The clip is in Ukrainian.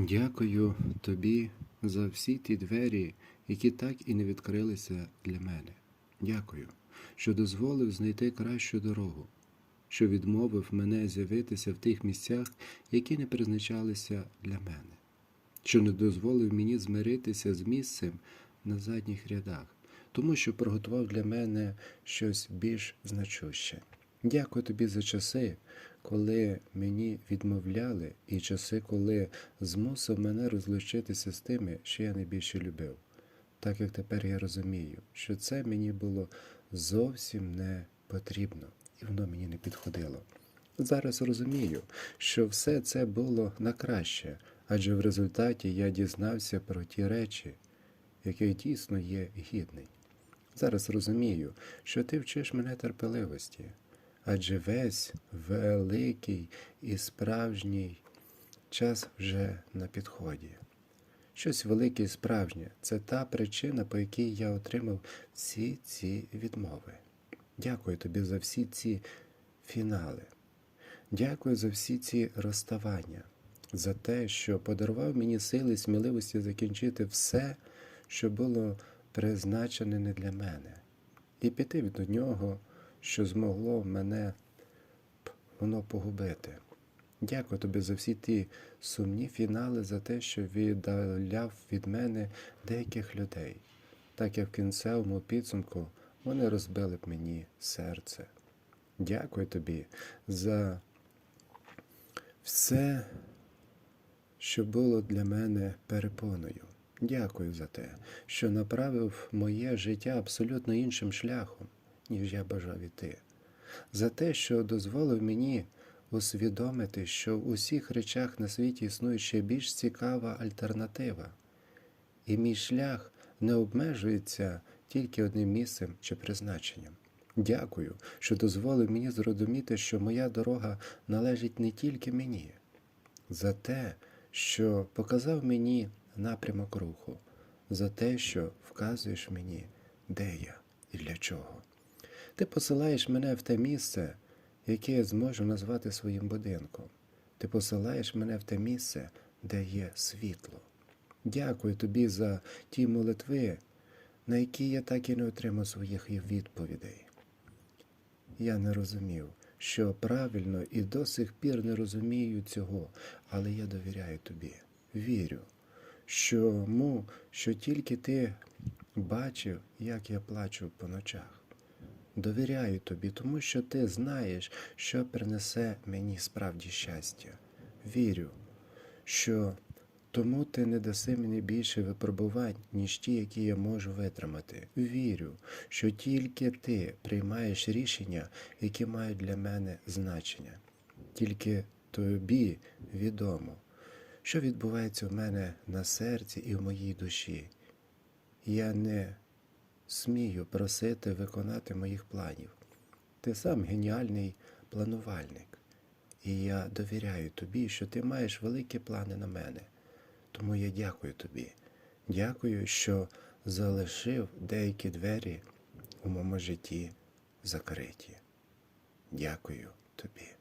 Дякую тобі за всі ті двері, які так і не відкрилися для мене. Дякую, що дозволив знайти кращу дорогу, що відмовив мене з'явитися в тих місцях, які не призначалися для мене, що не дозволив мені змиритися з місцем на задніх рядах, тому що приготував для мене щось більш значуще. Дякую тобі за часи, коли мені відмовляли, і часи, коли змусив мене розлучитися з тими, що я найбільше любив. Так як тепер я розумію, що це мені було зовсім не потрібно, і воно мені не підходило. Зараз розумію, що все це було на краще, адже в результаті я дізнався про ті речі, яких дійсно є гідний. Зараз розумію, що ти вчиш мене терпеливості, адже весь великий і справжній час вже на підході. Щось велике і справжнє це та причина, по якій я отримав всі ці відмови. Дякую тобі за всі ці фінали. Дякую за всі ці розставання, за те, що подарував мені сили і сміливості закінчити все, що було призначене не для мене, і піти від нього, що змогло мене воно погубити. Дякую тобі за всі ті сумні фінали, за те, що віддаляв від мене деяких людей, так як в кінцевому підсумку вони розбили б мені серце. Дякую тобі за все, що було для мене перепоною. Дякую за те, що направив моє життя абсолютно іншим шляхом, ніж я бажав іти. За те, що дозволив мені усвідомити, що в усіх речах на світі існує ще більш цікава альтернатива, і мій шлях не обмежується тільки одним місцем чи призначенням. Дякую, що дозволив мені зрозуміти, що моя дорога належить не тільки мені, за те, що показав мені напрямок руху, за те, що вказуєш мені, де я і для чого. Ти посилаєш мене в те місце, яке я зможу назвати своїм будинком. Ти посилаєш мене в те місце, де є світло. Дякую тобі за ті молитви, на які я так і не отримав своїх відповідей. Я не розумів, що правильно і до сих пір не розумію цього, але я довіряю тобі, вірю, що, му, що тільки ти бачив, як я плачу по ночах. Довіряю тобі, тому що ти знаєш, що принесе мені справді щастя. Вірю, що тому ти не даси мені більше випробувань, ніж ті, які я можу витримати. Вірю, що тільки ти приймаєш рішення, які мають для мене значення. Тільки тобі відомо, що відбувається в мене на серці і в моїй душі. Я не смію просити виконати моїх планів. Ти сам геніальний планувальник, і я довіряю тобі, що ти маєш великі плани на мене. Тому я дякую тобі. Дякую, що залишив деякі двері у моєму житті закриті. Дякую тобі.